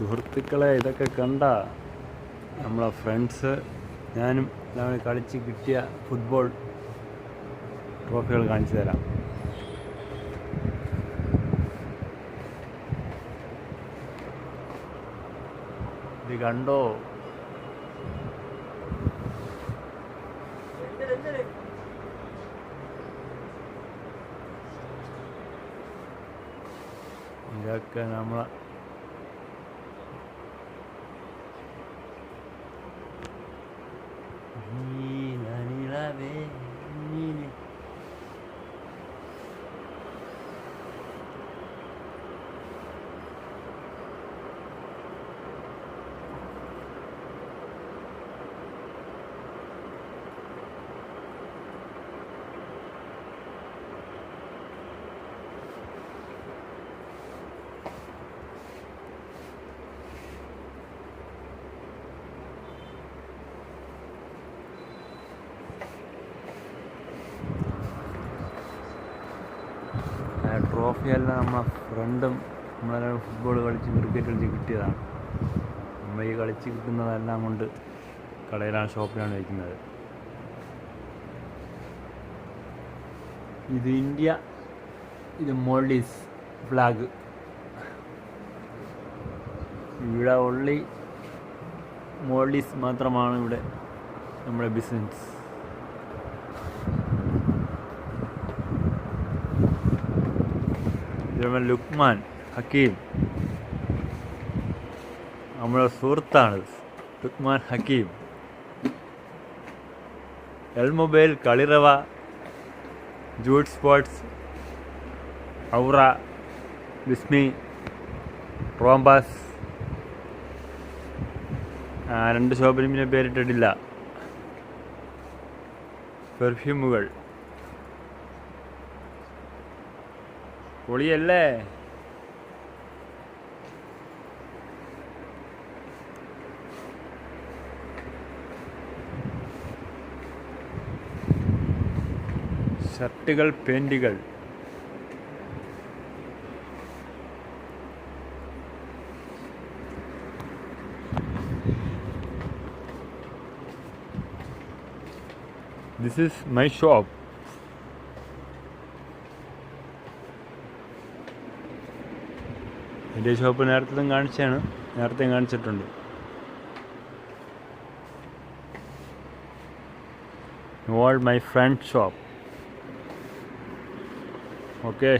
സുഹൃത്തുക്കളെ ഇതൊക്കെ കണ്ട നമ്മളെ ഫ്രണ്ട്സ് ഞാനും എല്ലാം കളിച്ച് കിട്ടിയ ഫുട്ബോൾ ട്രോഫികൾ കാണിച്ചു തരാം. ഇത് കണ്ടോ? ഇതൊക്കെ നമ്മളെ Amém. ട്രോഫിയെല്ലാം നമ്മളെ ഫ്രണ്ടും നമ്മളെല്ലാം ഫുട്ബോൾ കളിച്ച് ക്രിക്കറ്റ് കളിച്ച് കിട്ടിയതാണ്. നമ്മൾ ഈ കളിച്ച് കിട്ടുന്നതെല്ലാം കൊണ്ട് കടയിലാണ് ഷോപ്പിലാണ് വയ്ക്കുന്നത് ഇത് ഇന്ത്യ ഇത് മോൾഡീസ് ഫ്ലാഗ് ഇവിടെ ഉള്ളി മോൾഡീസ് മാത്രമാണ് ഇവിടെ നമ്മുടെ ബിസിനസ് ഇവൻ ലുക്മാൻ ഹക്കീം. നമ്മുടെ സുഹൃത്താണ് ലുക്മാൻ ഹക്കീം. എൽ മൊബൈൽ കളിറവ ജൂഡ് സ്പോർട്സ് ഔറ ബിസ്മി റോംബാസ് രണ്ട് ഷോപ്പിനും പിന്നെ പേരിട്ടിട്ടില്ല. പെർഫ്യൂമുകൾ. പൊളിയല്ലേ ഷർട്ടുകൾ പെൻറ്റുകൾ ദിസ് ഈസ് മൈ ഷോപ്പ് എന്റെ ഷോപ്പ് നേരത്തെ കാണിച്ചാണ് നേരത്തെ കാണിച്ചിട്ടുണ്ട്. All my friend shop okay